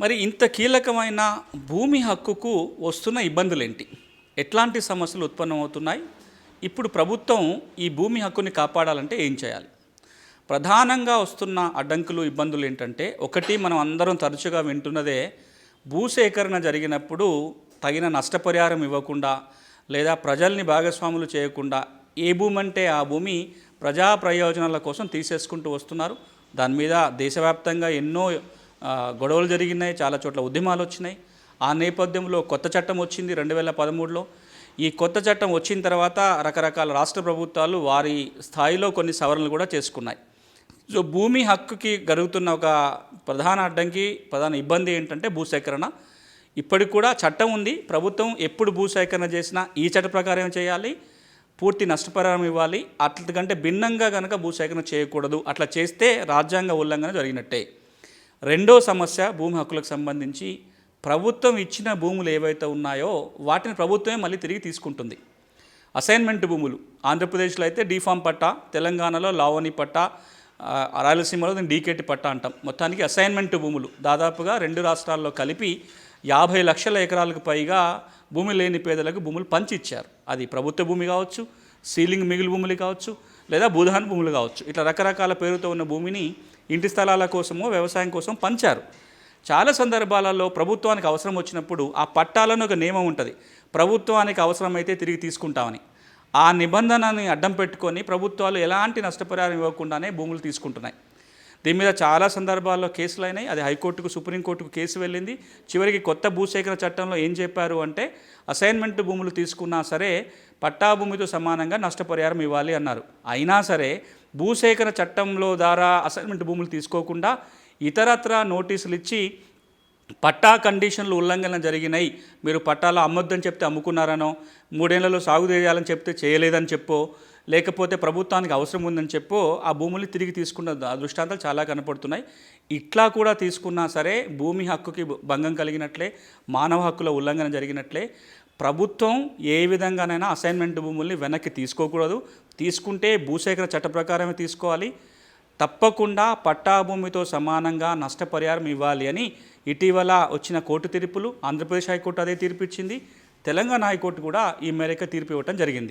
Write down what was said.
మరి ఇంత కీలకమైన భూమి హక్కుకు వస్తున్న ఇబ్బందులేంటి? ఎట్లాంటి సమస్యలు ఉత్పన్నమవుతున్నాయి? ఇప్పుడు ప్రభుత్వం ఈ భూమి హక్కుని కాపాడాలంటే ఏం చేయాలి? ప్రధానంగా వస్తున్న అడ్డంకులు ఇబ్బందులు ఏంటంటే ఒకటి మనం అందరం తరచుగా వింటున్నదే భూసేకరణ జరిగినప్పుడు తగిన నష్టపరిహారం ఇవ్వకుండా లేదా ప్రజల్ని భాగస్వాములు చేయకుండా ఏ భూమి అంటే ఆ భూమి ప్రజా ప్రయోజనాల కోసం తీసేసుకుంటూ వస్తున్నారు. దాని మీద దేశవ్యాప్తంగా ఎన్నో గొడవలు జరిగినాయి చాలా చోట్ల ఉద్యమాలు వచ్చినాయి. ఆ నేపథ్యంలో కొత్త చట్టం వచ్చింది రెండు వేల పదమూడులో. ఈ కొత్త చట్టం వచ్చిన తర్వాత రకరకాల రాష్ట్ర ప్రభుత్వాలు వారి స్థాయిలో కొన్ని సవరణలు కూడా చేసుకున్నాయి. సో భూమి హక్కుకి జరుగుతున్న ఒక ప్రధాన అడ్డంకి ప్రధాన ఇబ్బంది ఏంటంటే భూసేకరణ. ఇప్పటికి కూడా చట్టం ఉంది. ప్రభుత్వం ఎప్పుడు భూసేకరణ చేసినా ఈ చట్ట ప్రకారం చేయాలి. పూర్తి నష్టపరిహారం ఇవ్వాలి. అట్లకంటే భిన్నంగా కనుక భూసేకరణ చేయకూడదు. అట్లా చేస్తే రాజ్యాంగ ఉల్లంఘన జరిగినట్టే. రెండో సమస్య భూమి హక్కులకు సంబంధించి ప్రభుత్వం ఇచ్చిన భూములు ఏవైతే ఉన్నాయో వాటిని ప్రభుత్వమే మళ్ళీ తిరిగి తీసుకుంటుంది. అసైన్మెంట్ భూములు ఆంధ్రప్రదేశ్లో అయితే డీఫామ్ పట్టా తెలంగాణలో లావణి పట్టా రాయలసీమలో దీన్ని డీకేటి పట్టా అంటాం. మొత్తానికి అసైన్మెంట్ భూములు దాదాపుగా రెండు రాష్ట్రాల్లో కలిపి యాభై లక్షల ఎకరాలకు పైగా భూమి లేని పేదలకు భూములు పంచి ఇచ్చారు అది ప్రభుత్వ భూమి కావచ్చు సీలింగ్ మిగిలి భూములు కావచ్చు లేదా భూదాన భూములు కావచ్చు. ఇట్లా రకరకాల పేరుతో ఉన్న భూమిని ఇంటి స్థలాల కోసమో వ్యవసాయం కోసం పంచారు. చాలా సందర్భాలలో ప్రభుత్వానికి అవసరం వచ్చినప్పుడు ఆ పట్టాలను ఒక నియమం ఉంటుంది. ప్రభుత్వానికి అవసరమైతే తిరిగి తీసుకుంటామని. ఆ నిబంధనని అడ్డం పెట్టుకొని ప్రభుత్వాలు ఎలాంటి నష్టపరిహారం ఇవ్వకుండానే భూములు తీసుకుంటున్నాయి. దీని మీద చాలా సందర్భాల్లో కేసులు అయినాయి అది హైకోర్టుకు సుప్రీంకోర్టుకు కేసు వెళ్ళింది. చివరికి కొత్త భూసేకరణ చట్టంలో ఏం చెప్పారు అంటే అసైన్మెంట్ భూములు తీసుకున్నా సరే పట్టా భూమితో సమానంగా నష్టపరిహారం ఇవ్వాలి అన్నారు. అయినా సరే భూసేకరణ చట్టంలో ద్వారా అసైన్మెంట్ భూములు తీసుకోకుండా ఇతరత్ర నోటీసులు ఇచ్చి పట్టా కండిషన్లు ఉల్లంఘన జరిగినాయి. మీరు పట్టాలో అమ్మొద్దని చెప్తే అమ్ముకున్నారనో మూడేళ్ళలో సాగు చేయాలని చెప్తే చేయలేదని చెప్పో లేకపోతే ప్రభుత్వానికి అవసరం ఉందని చెప్పో ఆ భూముల్ని తిరిగి తీసుకున్న దృష్టాంతాలు చాలా కనపడుతున్నాయి. ఇట్లా కూడా తీసుకున్నా సరే భూమి హక్కుకి భంగం కలిగినట్లే మానవ హక్కుల ఉల్లంఘన జరిగినట్లే ప్రభుత్వం ఏ విధంగానైనా అసైన్మెంట్ భూముల్ని వెనక్కి తీసుకోకూడదు. తీసుకుంటే భూసేకరణ చట్ట ప్రకారమే తీసుకోవాలి. తప్పకుండా పట్టా భూమితో సమానంగా నష్టపరిహారం ఇవ్వాలి అని ఇటీవల వచ్చిన కోర్టు తీర్పులు ఆంధ్రప్రదేశ్ హైకోర్టు అదే తీర్పు ఇచ్చింది. తెలంగాణ హైకోర్టు కూడా ఈ మేరకు తీర్పు ఇవ్వటం జరిగింది.